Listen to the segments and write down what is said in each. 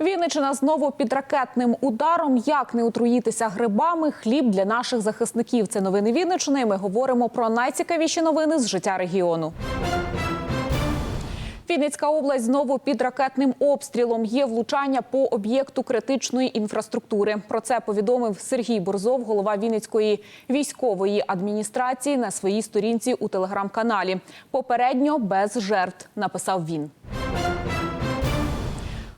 Вінничина знову під ракетним ударом. Як не отруїтися грибами? Хліб для наших захисників. Це новини Вінничини. Ми говоримо про найцікавіші новини з життя регіону. Вінницька область знову під ракетним обстрілом. Є влучання по об'єкту критичної інфраструктури. Про це повідомив Сергій Борзов, голова Вінницької військової адміністрації на своїй сторінці у телеграм-каналі. Попередньо без жертв, написав він.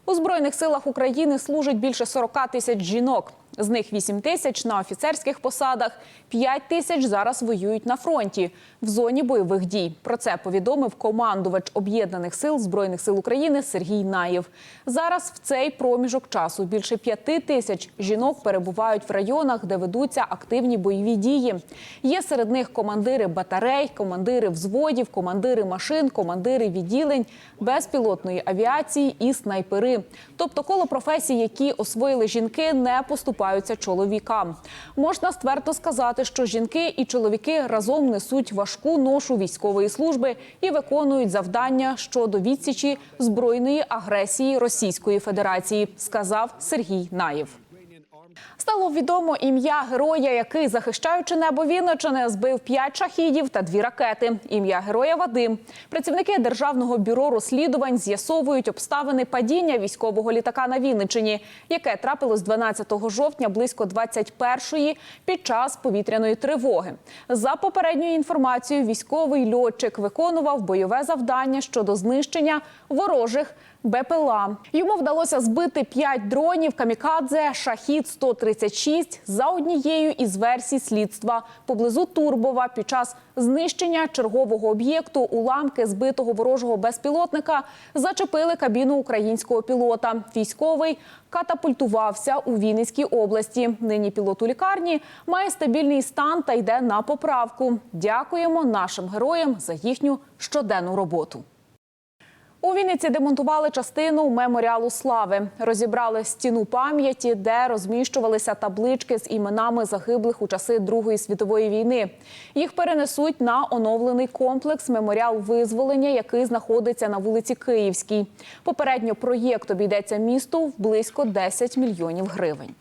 У збройних силах України служить більше 40 тисяч жінок. З них 8 тисяч на офіцерських посадах, 5 тисяч зараз воюють на фронті в зоні бойових дій. Про це повідомив командувач об'єднаних сил збройних сил України Сергій Наєв. Зараз в цей проміжок часу більше 5 тисяч жінок перебувають в районах, де ведуться активні бойові дії. Є серед них командири батарей, командири взводів, командири машин, командири відділень, безпілотної авіації і снайпери. Тобто коло професій, які освоїли жінки, не поступаються чоловікам. Можна ствердно сказати, що жінки і чоловіки разом несуть важку ношу військової служби і виконують завдання щодо відсічі збройної агресії Російської Федерації, сказав Сергій Наєв. Стало відомо ім'я героя, який, захищаючи небо Вінничини, збив п'ять шахідів та дві ракети. Ім'я героя Вадим. Працівники державного бюро розслідувань з'ясовують обставини падіння військового літака на Вінничині, яке трапилось 12 жовтня близько 21-ї під час повітряної тривоги. За попередньою інформацією, військовий льотчик виконував бойове завдання щодо знищення ворожих. БПЛА. Йому вдалося збити 5 дронів камікадзе шахід 136 за однією із версій слідства поблизу Турбова під час знищення чергового об'єкту уламки збитого ворожого безпілотника зачепили кабіну українського пілота. Військовий катапультувався у Вінницькій області. Нині пілот у лікарні має стабільний стан та йде на поправку. Дякуємо нашим героям за їхню щоденну роботу. У Вінниці демонтували частину меморіалу слави, розібрали стіну пам'яті, де розміщувалися таблички з іменами загиблих у часи Другої світової війни. Їх перенесуть на оновлений комплекс меморіал визволення, який знаходиться на вулиці Київській. Попередньо проєкт обійдеться місту в близько 10 мільйонів гривень.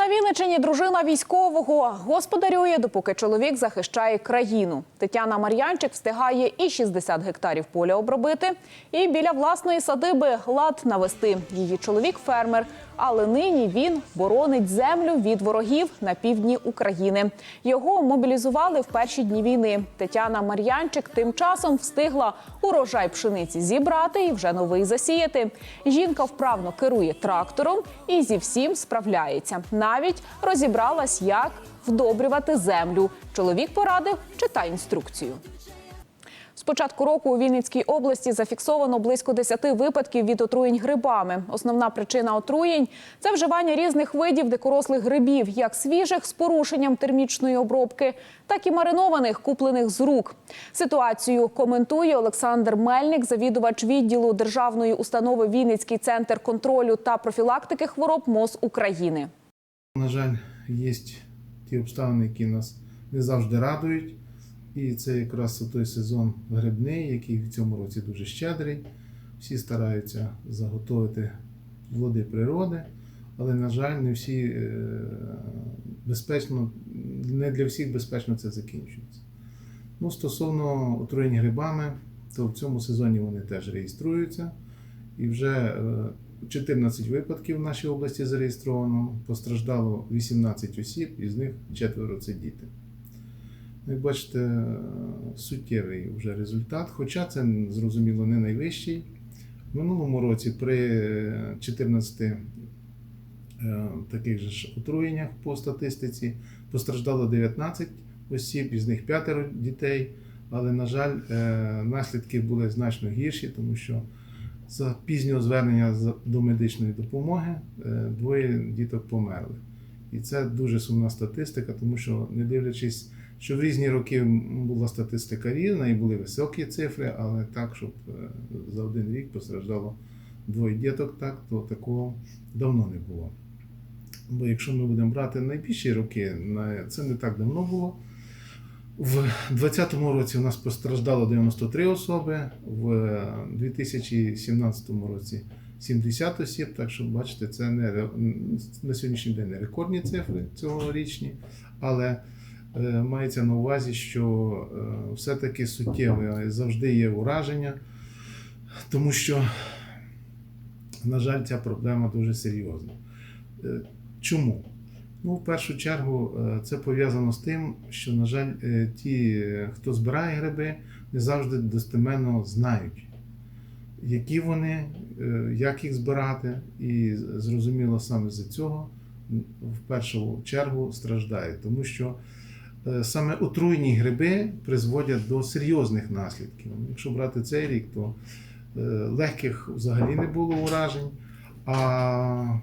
На Вінничині дружина військового господарює, допоки чоловік захищає країну. Тетяна Мар'янчик встигає і 60 гектарів поля обробити, і біля власної садиби лад навести. Її чоловік фермер, але нині він боронить землю від ворогів на півдні України. Його мобілізували в перші дні війни. Тетяна Мар'янчик тим часом встигла урожай пшениці зібрати і вже новий засіяти. Жінка вправно керує трактором і зі всім справляється. Навіть розібралась, як вдобрювати землю. Чоловік порадив читай інструкцію. З початку року у Вінницькій області зафіксовано близько 10 випадків від отруєнь грибами. Основна причина отруєнь це вживання різних видів дикорослих грибів, як свіжих з порушенням термічної обробки, так і маринованих, куплених з рук. Ситуацію коментує Олександр Мельник, завідувач відділу державної установи Вінницький центр контролю та профілактики хвороб МОЗ України. На жаль, є ті обставини, які нас не завжди радують. І це якраз той сезон грибний, який в цьому році дуже щедрий. Всі стараються заготовити плоди природи, але, на жаль, не всі е, безпечно, не для всіх безпечно це закінчується. Ну, стосовно отруєнь грибами, то в цьому сезоні вони теж реєструються. І вже е, 14 випадків в нашій області зареєстровано, постраждало 18 осіб, із них четверо це діти. Як бачите, е, суттєвий вже результат, хоча це зрозуміло не найвищий. В минулому році при 14 е, таких же ж отруєннях по статистиці постраждало 19 осіб, із них п'ятеро дітей. Але, на жаль, е, наслідки були значно гірші, тому що за пізнього звернення до медичної допомоги е, двоє діток померли. І це дуже сумна статистика, тому що, не дивлячись, що в різні роки була статистика різна і були високі цифри, але так, щоб е, за один рік постраждало двоє діток, так, то такого давно не було. Бо якщо ми будемо брати найбільші роки, це не так давно було. В 2020 році у нас постраждало 93 особи, в 2017 році 70 осіб. Так що, бачите, це не на сьогоднішній день не рекордні цифри цьогорічні, але е, мається на увазі, що е, все-таки суттєве завжди є ураження, тому що, на жаль, ця проблема дуже серйозна. Е, Чому? Ну, в першу чергу, е, це пов'язано з тим, що, на жаль, е, ті, е, хто збирає гриби, не завжди достеменно знають, які вони, е, як їх збирати, і зрозуміло саме за цього в першу чергу страждають, тому що е, саме отруйні гриби призводять до серйозних наслідків. Якщо брати цей рік, то е, легких взагалі не було уражень. А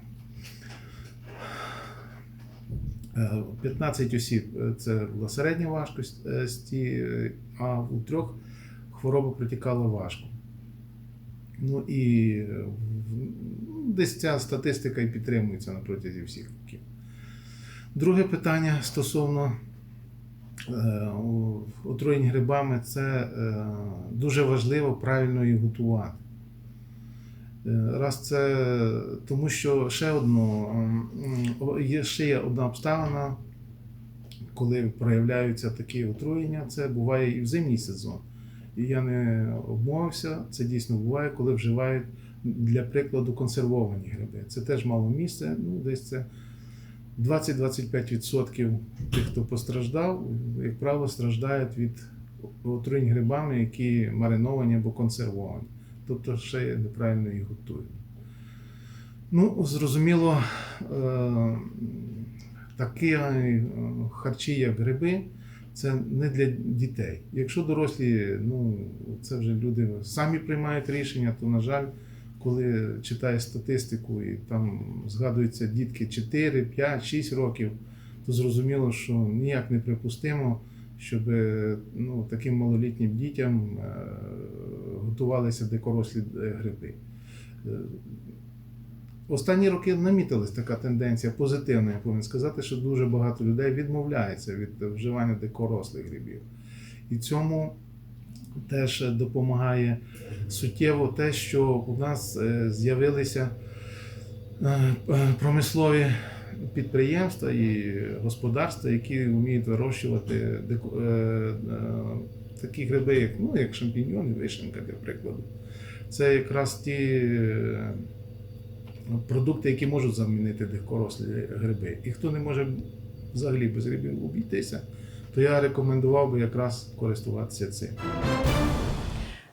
Е, 15 осіб е, це була середня важкості, е, а у трьох хвороба протікала важко. Ну і е, ну, десь ця статистика і підтримується на протязі всіх років. Друге питання стосовно е, отруєнь грибами це е, дуже важливо правильно їх готувати. Е, Раз це тому, що ще одно є ще є одна обставина, коли проявляються такі отруєння, це буває і в зимній сезон. І я не обмовився, це дійсно буває, коли вживають для прикладу консервовані гриби. Це теж мало місце, ну десь це 20-25% тих, хто постраждав, як правило, страждають від отруєнь грибами, які мариновані або консервовані тобто ще неправильно їх готують. Ну, зрозуміло, е, такі е, харчі, як гриби, це не для дітей. Якщо дорослі, ну, це вже люди самі приймають рішення, то, на жаль, коли читаєш статистику і там згадуються дітки 4, 5, 6 років, то зрозуміло, що ніяк не припустимо, щоб е, ну, таким малолітнім дітям е, готувалися дикорослі е, гриби. Останні роки намітилась така тенденція позитивна, я повинен сказати, що дуже багато людей відмовляється від вживання дикорослих грибів. І цьому теж допомагає суттєво те, що у нас е, з'явилися е, промислові підприємства і господарства, які вміють вирощувати е, такі гриби, як, ну, як шампіньйони, вишенка, для прикладу. Це якраз ті продукти, які можуть замінити дикорослі гриби. І хто не може взагалі без грибів обійтися, то я рекомендував би якраз користуватися цим.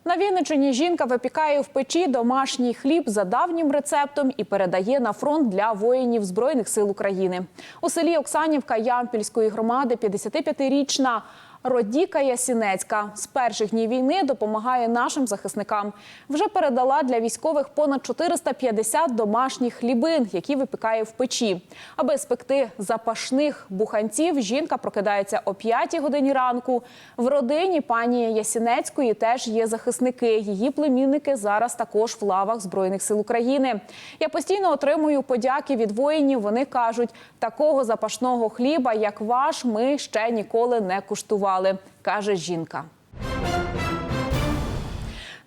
На Вінниччині жінка випікає в печі домашній хліб за давнім рецептом і передає на фронт для воїнів Збройних сил України. У селі Оксанівка Ямпільської громади 55-річна Родіка Ясінецька з перших днів війни допомагає нашим захисникам. Вже передала для військових понад 450 домашніх хлібин, які випікає в печі. Аби спекти запашних буханців, жінка прокидається о 5 годині ранку. В родині пані Ясінецької теж є захисники. Її племінники зараз також в лавах Збройних сил України. Я постійно отримую подяки від воїнів. Вони кажуть, такого запашного хліба, як ваш, ми ще ніколи не куштували, каже жінка.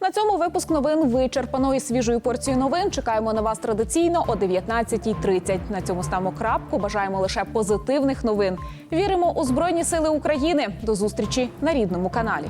На цьому випуск новин вичерпано і свіжою порцією новин. Чекаємо на вас традиційно о 19.30. На цьому ставимо крапку. Бажаємо лише позитивних новин. Віримо у Збройні Сили України. До зустрічі на рідному каналі.